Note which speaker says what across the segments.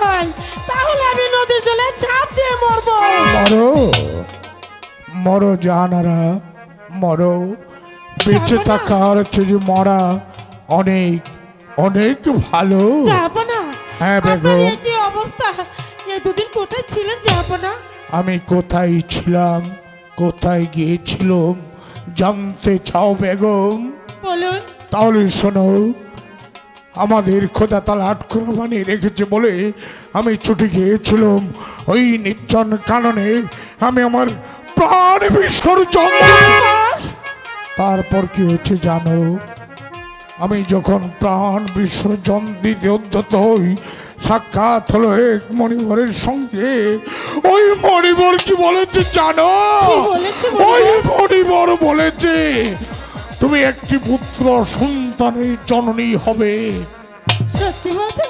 Speaker 1: হয় তাহলে আমি নদীর জলে ঝাঁপ দিয়ে মরবো।
Speaker 2: মরো মরো জানারা মরো। বেঁচে থাকার চেয়ে মরা অনেক অনেক ভালো।
Speaker 1: যাব না।
Speaker 2: হ্যাঁ,
Speaker 1: আপনার
Speaker 2: বেগম।
Speaker 1: কি অবস্থা? এই দুদিন কোথায় ছিলেন যাব না?
Speaker 2: আমি কোথায় ছিলাম কোথায় গিয়েছিলাম জানতে চাও বেগম?
Speaker 1: বলুন।
Speaker 2: তাহলে শোনো আমাদের খোদা তালা আটকরা বানিয়ে রেখেছে বলে আমি ছুটে গিয়েছিলাম। ওই নির্জন কাননে আমি আমার প্রাণ বিসর্জন। তারপর কি হচ্ছে জানো? আমি যখন প্রাণ বিসর্জন দিতে উদ্যত হই সাক্ষাৎ হলো এক মণিবরের সঙ্গে। ওই মণিবর কি বলেছে জানো? ওই?
Speaker 1: মণিবর
Speaker 2: বলেছে তুমি একটি পুত্র সন্তানের জননী হবে।
Speaker 1: সত্যি বলছেন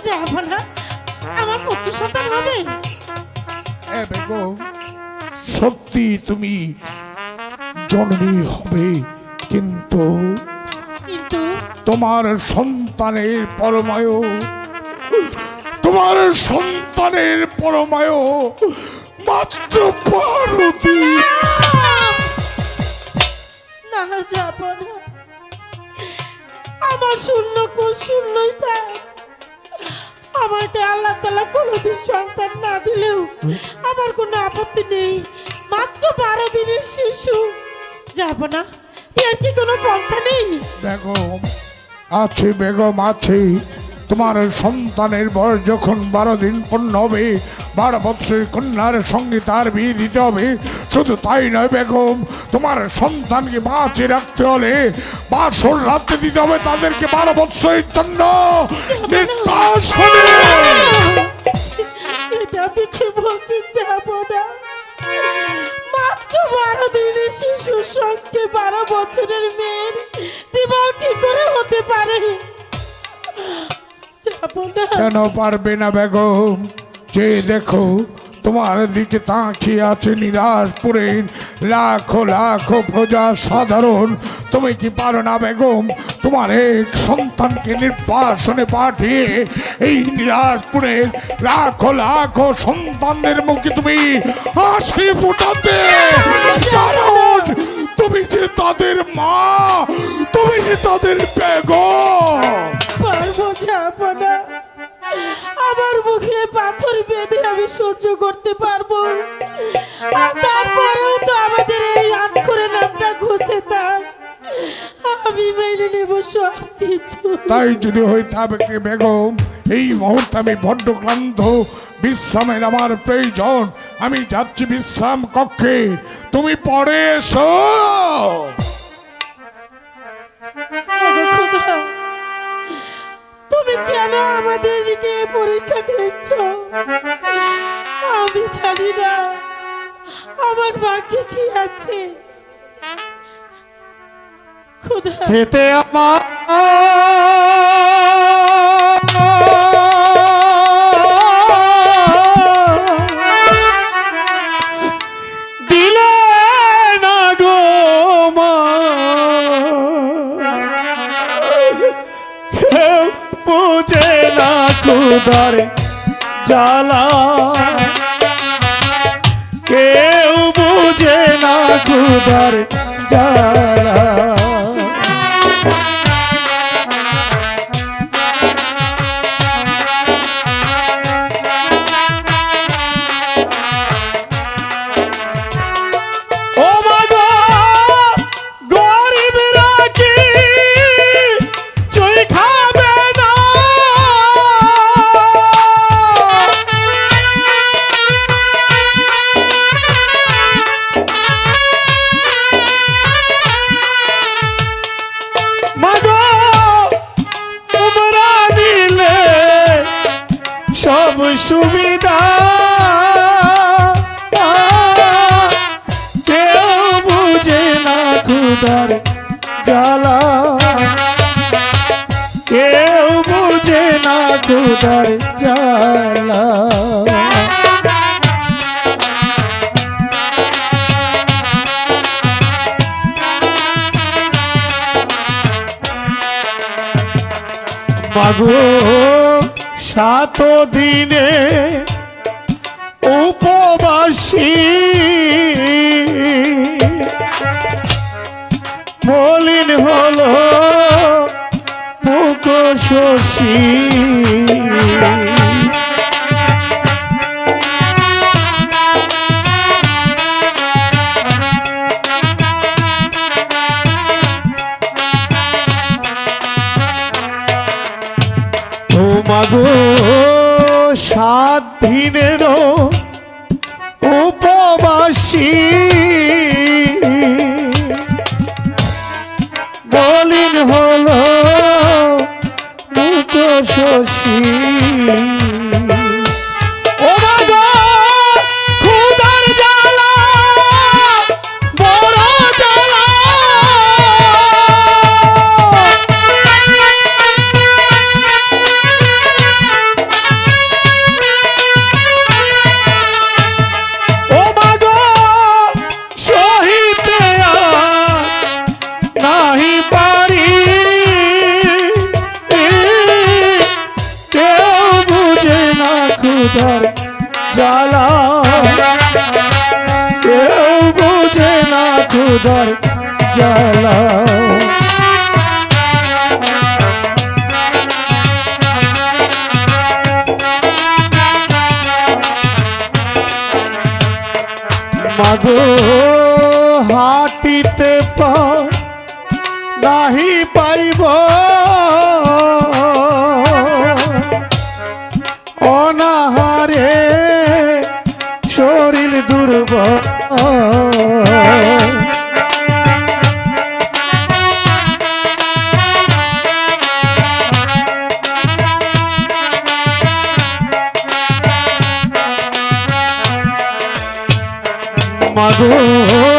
Speaker 1: আমার পুত্র সন্তান হবে?
Speaker 2: সত্যি তুমি জননী হবে কিন্তু
Speaker 1: কিন্তু
Speaker 2: তোমার সন্তানের পরমায় তোমার সন্তানের পরমায় মাত্র পার্বতী।
Speaker 1: না যাব না আমার শূন্য কুল শূন্যই থাক আমাকে আল্লাহ তালা কোনোদিন সন্তান না দিলেও আমার কোনো আপত্তি নেই। মাত্র বারো দিনের শিশু। যাব না। এর কি কোনো পন্থা নেই?
Speaker 2: দেখো আছি, বেগম, আছে। তোমার সন্তানের বয়স যখন বারো দিন পূর্ণ হবে বারো বছরের কন্যার সঙ্গে তার বিয়ে দিতে হবে। শুধু তাই নয়, বেগম, তোমার সন্তানকে বাঁচিয়ে রাখতে হলে বাসর রাখতে দিতে হবে তাদেরকে বারো বছরের জন্য
Speaker 1: মাত্র বারো শিশুর সঙ্গে বারো বছরের মেয়ের বিবাহ কি করে হতে পারে?
Speaker 2: কেন পারবে না বেগম? যে দেখো, তোমার দিকে তাকিয়ে আছে নিরাশপুরের লাখো লাখো প্রজা সাধারণ। তুমি কি পারো না বেগম? তোমার এক সন্তানকে নির্বাসনে পাঠিয়ে এই নিরাশপুরের লাখো লাখো সন্তানদের মুখে তুমি হাসি ফোটাতে। কারণ তুমি যে তাদের মা, তুমি যে তাদের বেগম।
Speaker 1: যাব না। আমার মুখে পাথর বেঁধে আমি সহ্য করতে পারব। আর তারপরেও তো আমাদের এই আট করে নামটা ঘুচে থাক আমি মেনে নেব সব কিছু।
Speaker 2: তাই যদি হয়ে থাকে বেগম এই মুহূর্তে আমি বড্ড ক্লান্ত। বিশ্রামের আমার প্রয়োজন। আমি যাচ্ছি বিশ্রাম কক্ষে। তুমি পরে এসো।
Speaker 1: তুমি কেন আমাদেরকে পরীক্ষা দিচ্ছ? আমি জানি না। আমার ভাগ্যে কি আছে?
Speaker 3: খেতে আমার কুদার জ্বালা। কেউ বুঝে না কুদার জ্বালা। মাগো সাত দিনে উপবাসী। মলিন হলো মুখ শশী। মাগো হাটিতে পা নাহি পাইব মাগো।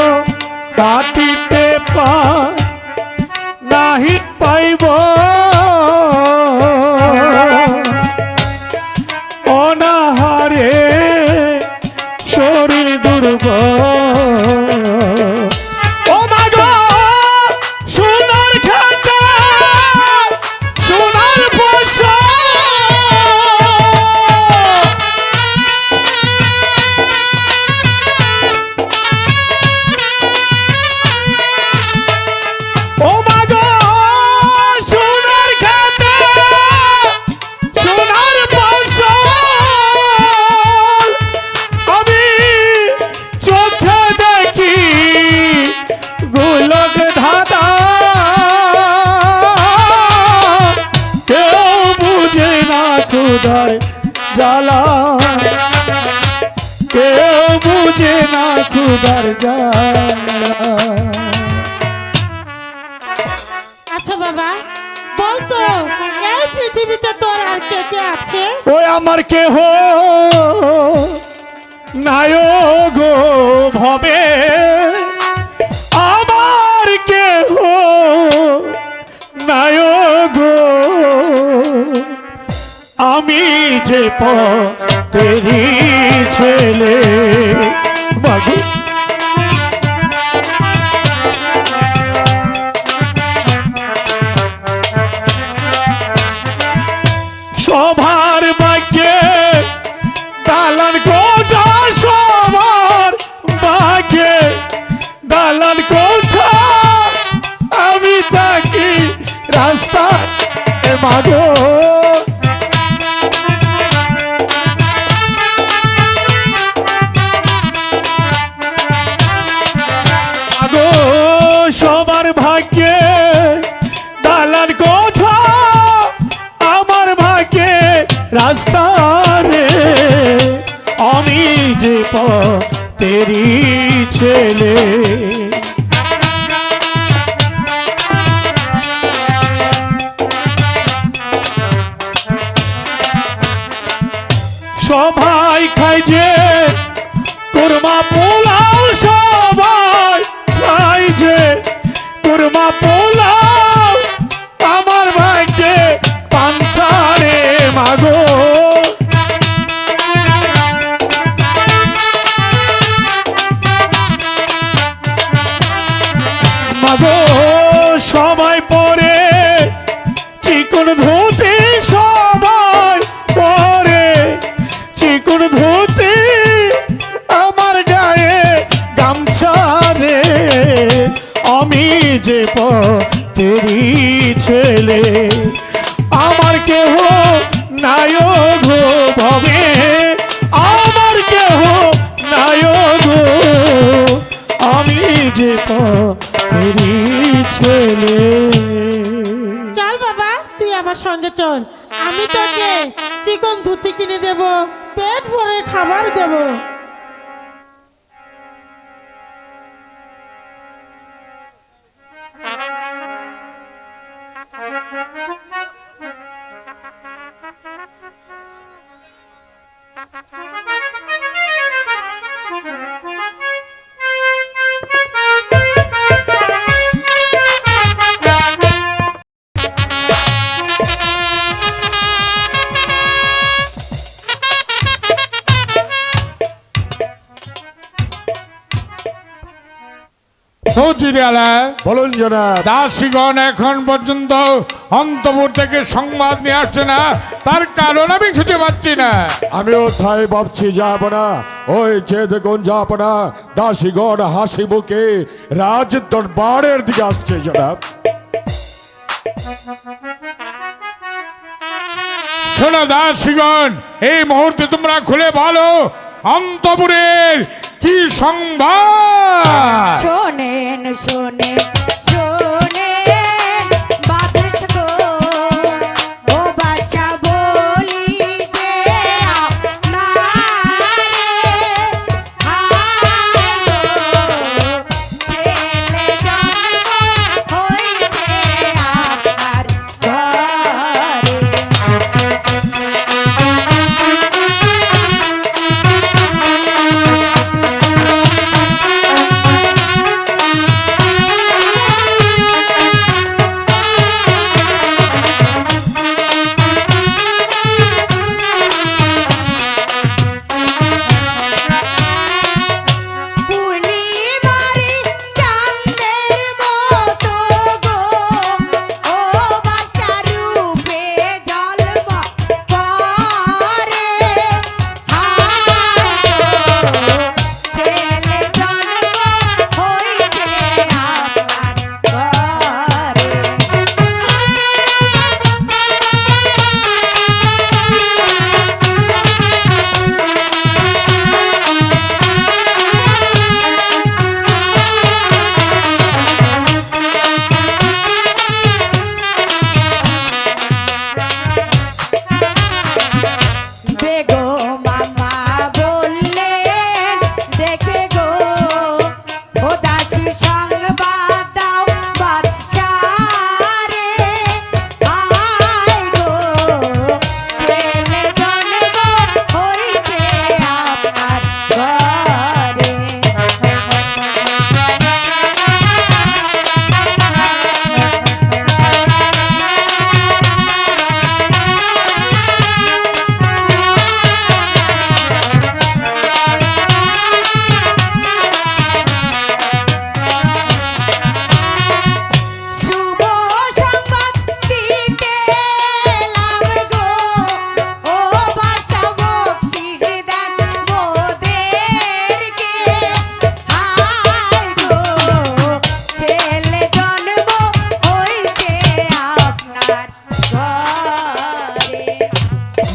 Speaker 3: খুদার
Speaker 1: আচ্ছা বাবা বলতো এই পৃথিবীতে তোর আর কে কে আছে?
Speaker 3: ওই আমার কেহ নায়ক ভবে। আমার কেহ নায়ক আমি যে পেরি ছেলে। দালান কোঠা আমার ভাগ্যে রাস্তা রে। আমি যে তেরি ছেলে। সবাই খাই যে কুরমা পোলাও সবাই খাই যে কুরমা পোলাও
Speaker 1: ছেড়ে
Speaker 2: ফৌজিরালা
Speaker 3: বলুন জনাব।
Speaker 2: দাসীগণ এখন পর্যন্ত অন্তপুর থেকে সংবাদ নিয়ে আসছে না। তার কারণ আমি খুঁজে পাচ্ছি না।
Speaker 3: আমিও তাই ভাবছি যাব না ওই যাব না দাসীগণ হাসি মুখে রাজ দরবারের দিকে আসছে জনাব।
Speaker 2: শোনো দাসীগণ এই মুহূর্তে তোমরা খুলে বলো অন্তপুরের কি সংবাদ।
Speaker 4: শোনেন শোনেন।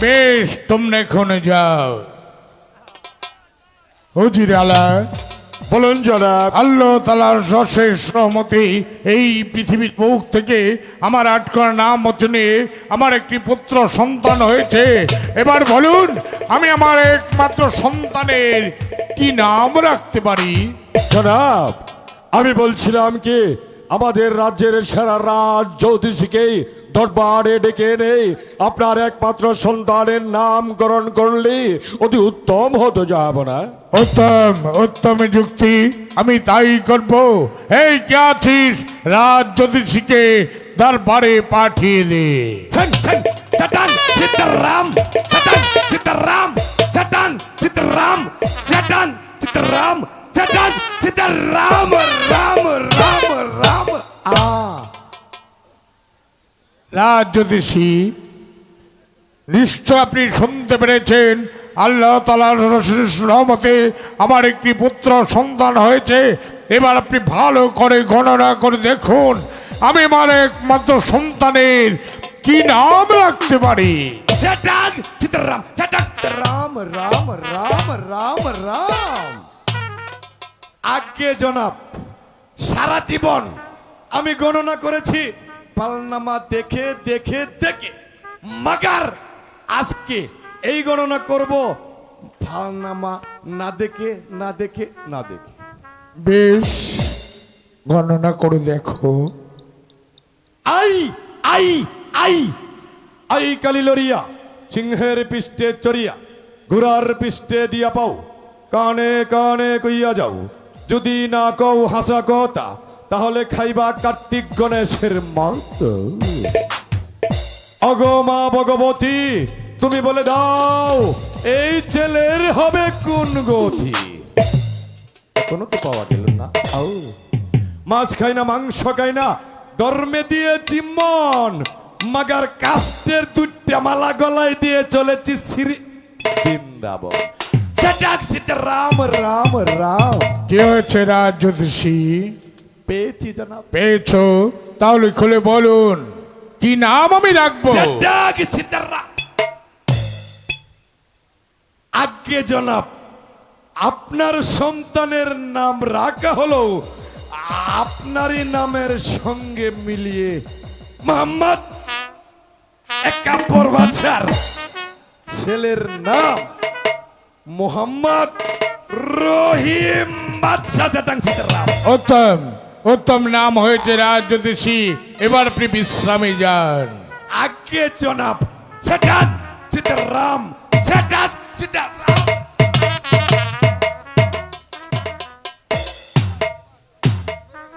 Speaker 2: বেশ তোমরা এখন যাও। হুজিরালা
Speaker 3: বলুন জনাব।
Speaker 2: আল্লাহ তালার সশেষ সহমতি এই পৃথিবীর মুখ থেকে আমার আটকার নাম মচনে আমার একটি পুত্র সন্তান হয়েছে। এবার বলুন আমি আমার একমাত্র সন্তানের কি নাম রাখতে পারি?
Speaker 3: জনাব আমি বলছিলাম কি আমাদের রাজ্যের সেরা রাজ জ্যোতিষীকে দরবারে ডেকে এনে আপনার একমাত্র সন্তানের নাম নামকরণ করলে। অতি উত্তম হতো যাব না
Speaker 2: উত্তম উত্তম যুক্তি। আমি তাই করব। এই কে আছিস? রাজ জ্যোতিষীকে দরবারে পাঠিয়ে দে।
Speaker 3: Sen, sen, Satan, Sitaram, Satan, Sitaram, Satan, Sitaram, Satan, Sitaram, Satan, Sitaram, Ram, Ram, Ram.
Speaker 2: রাজ জ্যোতিষী নিশ্চয় আপনি শুনতে পেরেছেন আল্লাহ রহমতে আমার একটি পুত্র সন্তান হয়েছে এবার আপনি ভালো করে গণনা করে দেখুন আমি আমার একমাত্র সন্তানের কি নাম রাখতে পারি
Speaker 3: Ram, Ram, Ram, Ram, Ram.
Speaker 5: আজ্ঞে জনাব সারা জীবন আমি গণনা করেছি পালনামা দেখে দেখে দেখে। মাগার আজকে এই গণনা করব। ফালনামা না দেখে না দেখে না দেখে।
Speaker 2: বেশ গণনা করে দেখো।
Speaker 5: আই আই আই আই কালিলরিয়া সিংহের পিষ্টে চড়িয়া ঘোড়ার পিষ্টে দিয়া পাও। কানে কানে কইয়া যাও। যদি না কও হাসা কথা তাহলে খাইবা কার্তিক গণেশের মাংস। অগমা ভগবতী, তুমি বলে দাও, এই ছেলের হবে কোন গতি? কোনো তো পাওয়া গেল না। মাছ খাই না, মাংস খাই না ধর্মে দিয়েছি মন, মাগার কাস্টের দুইটা মালা গলায় দিয়ে চলেছি শ্রী বৃন্দাবন। সেটা রাম রাম রাম।
Speaker 2: কি হয়েছে রাজ
Speaker 5: পেয়েছি জনাব
Speaker 2: পেয়েছ তাহলে খুলে বলুন কি নাম আমি রাখব
Speaker 5: আজ্ঞে জনাব আপনার সন্তানের নাম রাখা হলো আপনারই নামের সঙ্গে মিলিয়ে মোহাম্মদ বাচ্চার ছেলের নাম মোহাম্মদ রহিম বাদশাহ জাটাং সীতারাম
Speaker 2: উত্তম উত্তম নাম হয়েছে রাজ জ্যোতিষী এবার আপনি বিশ্রামে যান।
Speaker 5: আজ্ঞে জনাব। সেটা রাম সেটা